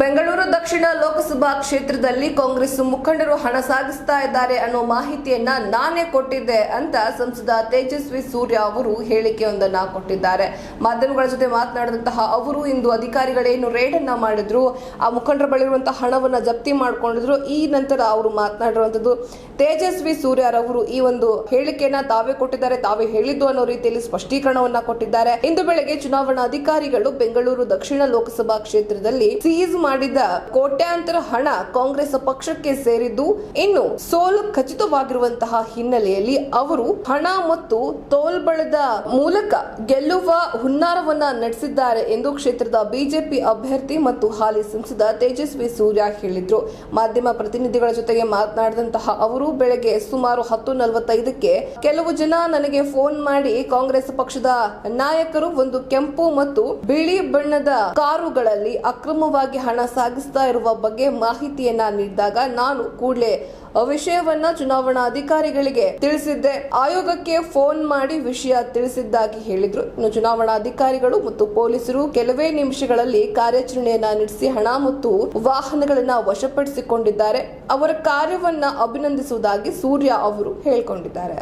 ಬೆಂಗಳೂರು ದಕ್ಷಿಣ ಲೋಕಸಭಾ ಕ್ಷೇತ್ರದಲ್ಲಿ ಕಾಂಗ್ರೆಸ್ ಮುಖಂಡರು ಹಣ ಸಾಗಿಸ್ತಾ ಇದ್ದಾರೆ ಅನ್ನೋ ಮಾಹಿತಿಯನ್ನ ನಾನೇ ಕೊಟ್ಟಿದ್ದೆ ಅಂತ ಸಂಸದ ತೇಜಸ್ವಿ ಸೂರ್ಯ ಅವರು ಹೇಳಿಕೆಯೊಂದನ್ನ ಕೊಟ್ಟಿದ್ದಾರೆ. ಮಾಧ್ಯಮಗಳ ಜೊತೆ ಮಾತನಾಡಿದಂತಹ ಅವರು ಇಂದು ಅಧಿಕಾರಿಗಳೇನು ರೇಡ್ ಅನ್ನ ಮಾಡಿದ್ರು, ಆ ಮುಖಂಡರ ಬಳಿ ಇರುವಂತಹ ಹಣವನ್ನ ಜಪ್ತಿ ಮಾಡಿಕೊಂಡಿದ್ರು, ಈ ನಂತರ ಅವರು ಮಾತನಾಡಿರುವಂತದ್ದು ತೇಜಸ್ವಿ ಸೂರ್ಯರವರು ಈ ಒಂದು ಹೇಳಿಕೆಯನ್ನ ತಾವೇ ಕೊಟ್ಟಿದ್ದಾರೆ, ತಾವೇ ಹೇಳಿದ್ದು ಅನ್ನೋ ರೀತಿಯಲ್ಲಿ ಸ್ಪಷ್ಟೀಕರಣವನ್ನ ಕೊಟ್ಟಿದ್ದಾರೆ. ಇಂದು ಬೆಳಗ್ಗೆ ಚುನಾವಣಾ ಅಧಿಕಾರಿಗಳು ಬೆಂಗಳೂರು ದಕ್ಷಿಣ ಲೋಕಸಭಾ ಕ್ಷೇತ್ರದಲ್ಲಿ ಸೀಸ್ ಮಾಡಿದ ಕೋಟ್ಯಾಂತರ ಹಣ ಕಾಂಗ್ರೆಸ್ ಪಕ್ಷಕ್ಕೆ ಸೇರಿದ್ದು ಇನ್ನು ಸೋಲು ಖಚಿತವಾಗಿರುವಂತಹ ಹಿನ್ನೆಲೆಯಲ್ಲಿ ಅವರು ಹಣ ಮತ್ತು ತೋಲ್ಬಳದ ಮೂಲಕ ಗೆಲ್ಲುವ ಹುನ್ನಾರವನ್ನ ನಡೆಸಿದ್ದಾರೆ ಎಂದು ಕ್ಷೇತ್ರದ ಬಿಜೆಪಿ ಅಭ್ಯರ್ಥಿ ಮತ್ತು ಹಾಲಿ ಸಂಸದ ತೇಜಸ್ವಿ ಸೂರ್ಯ ಹೇಳಿದ್ರು. ಮಾಧ್ಯಮ ಪ್ರತಿನಿಧಿಗಳ ಜೊತೆಗೆ ಮಾತನಾಡಿದಂತಹ ಅವರು, ಬೆಳಗ್ಗೆ ಸುಮಾರು ಹತ್ತು ನಲವತ್ತೈದಕ್ಕೆ ಕೆಲವು ಜನ ನನಗೆ ಫೋನ್ ಮಾಡಿ ಕಾಂಗ್ರೆಸ್ ಪಕ್ಷದ ನಾಯಕರು ಒಂದು ಕೆಂಪು ಮತ್ತು ಬಿಳಿ ಬಣ್ಣದ ಕಾರುಗಳಲ್ಲಿ ಅಕ್ರಮವಾಗಿ ಹಣ ಸಾಗಿಸ್ತಾ ಇರುವ ಬಗ್ಗೆ ಮಾಹಿತಿಯನ್ನ ನೀಡಿದಾಗ ನಾನು ಕೂಡಲೇ ವಿಷಯವನ್ನ ಚುನಾವಣಾ ಅಧಿಕಾರಿಗಳಿಗೆ ತಿಳಿಸಿದ್ದೆ. ಆಯೋಗಕ್ಕೆ ಫೋನ್ ಮಾಡಿ ವಿಷಯ ತಿಳಿಸಿದ್ದಾಗಿ ಹೇಳಿದ್ರು. ಇನ್ನು ಚುನಾವಣಾ ಅಧಿಕಾರಿಗಳು ಮತ್ತು ಪೊಲೀಸರು ಕೆಲವೇ ನಿಮಿಷಗಳಲ್ಲಿ ಕಾರ್ಯಾಚರಣೆಯನ್ನ ನಡೆಸಿ ಹಣ ಮತ್ತು ವಾಹನಗಳನ್ನ ವಶಪಡಿಸಿಕೊಂಡಿದ್ದಾರೆ. ಅವರ ಕಾರ್ಯವನ್ನ ಅಭಿನಂದಿಸುವುದಾಗಿ ಸೂರ್ಯ ಅವರು ಹೇಳಿಕೊಂಡಿದ್ದಾರೆ.